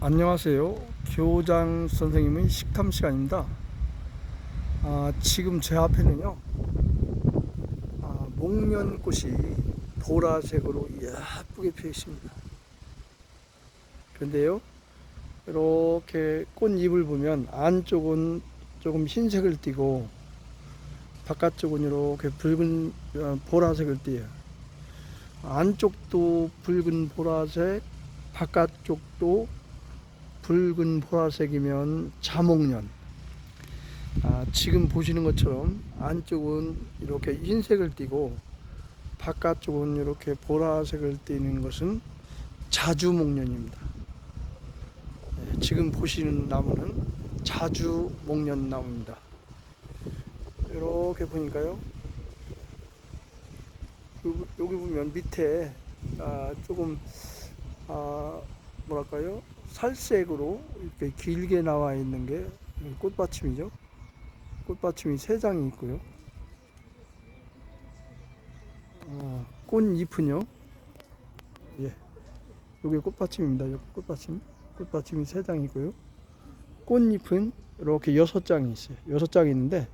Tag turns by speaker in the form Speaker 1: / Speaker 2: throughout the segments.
Speaker 1: 안녕하세요. 교장 선생님의 식탐 시간입니다. 아, 지금 제 앞에는요, 아, 목련꽃이 보라색으로 예쁘게 피어 있습니다. 그런데요, 이렇게 꽃잎을 보면 안쪽은 조금 흰색을 띠고 바깥쪽은 이렇게 붉은 어, 보라색을 띠요. 안쪽도 붉은 보라색, 바깥쪽도 붉은 보라색이면 자목련. 아, 지금 보시는 것처럼 안쪽은 이렇게 흰색을 띠고 바깥쪽은 이렇게 보라색을 띠는 것은 자주목련입니다. 네, 지금 보시는 나무는 자주목련 나무입니다. 이렇게 보니까요. 요- 여기 보면 밑에 아, 조금 아, 뭐랄까요 살색으로 이렇게 길게 나와 있는 게 꽃받침이죠. 꽃받침이 세 장이 있고요. 아, 꽃잎은요. 예, 여기 꽃받침입니다. 꽃받침, 꽃받침이 세 장이 있고요. 꽃잎은 이렇게 여섯 장이 있어요. 여섯 장이 있는데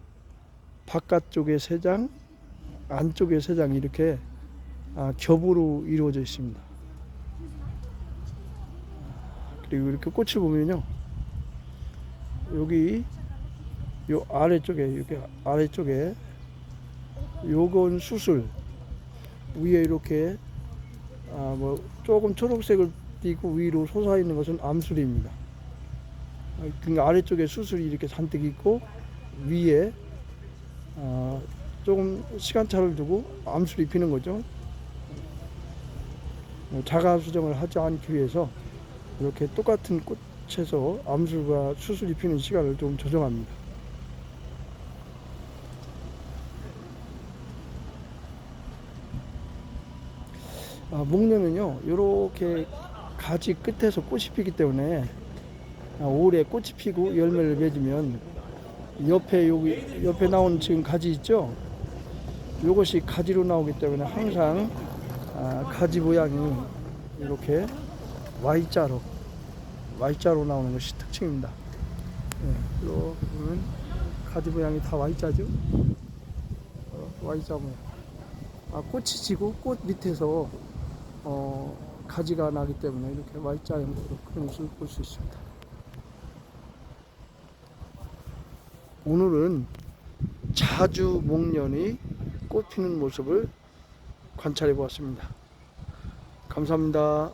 Speaker 1: 바깥쪽에 세 장, 안쪽에 세 장 이렇게 아, 겹으로 이루어져 있습니다. 그리고 이렇게 꽃을 보면요. 여기 요 아래쪽에 이렇게 아래쪽에 요건 수술 위에 이렇게 아 뭐 조금 초록색을 띠고 위로 솟아 있는 것은 암술입니다. 아, 그러니까 아래쪽에 수술이 이렇게 잔뜩 있고 위에 아 조금 시간차를 두고 암술이 피는 거죠. 어, 자가 수정을 하지 않기 위해서 이렇게 똑같은 꽃에서 암술과 수술이 피는 시간을 좀 조정합니다. 아, 목련은요, 이렇게 가지 끝에서 꽃이 피기 때문에 아, 올해 꽃이 피고 열매를 맺으면 옆에 여기 옆에 나온 지금 가지 있죠? 이것이 가지로 나오기 때문에 항상 아, 가지 모양이 이렇게 Y자로 Y자로 나오는 것이 특징입니다. 네, 이렇게 보면 가지 모양이 다 Y자죠. 어, Y자 모양. 아, 꽃이 지고 꽃 밑에서 어, 가지가 나기 때문에 이렇게 Y자 형태로 그런 것을 볼 수 있습니다. 오늘은 자주 목련이 꽃 피는 모습을 관찰해 보았습니다. 감사합니다.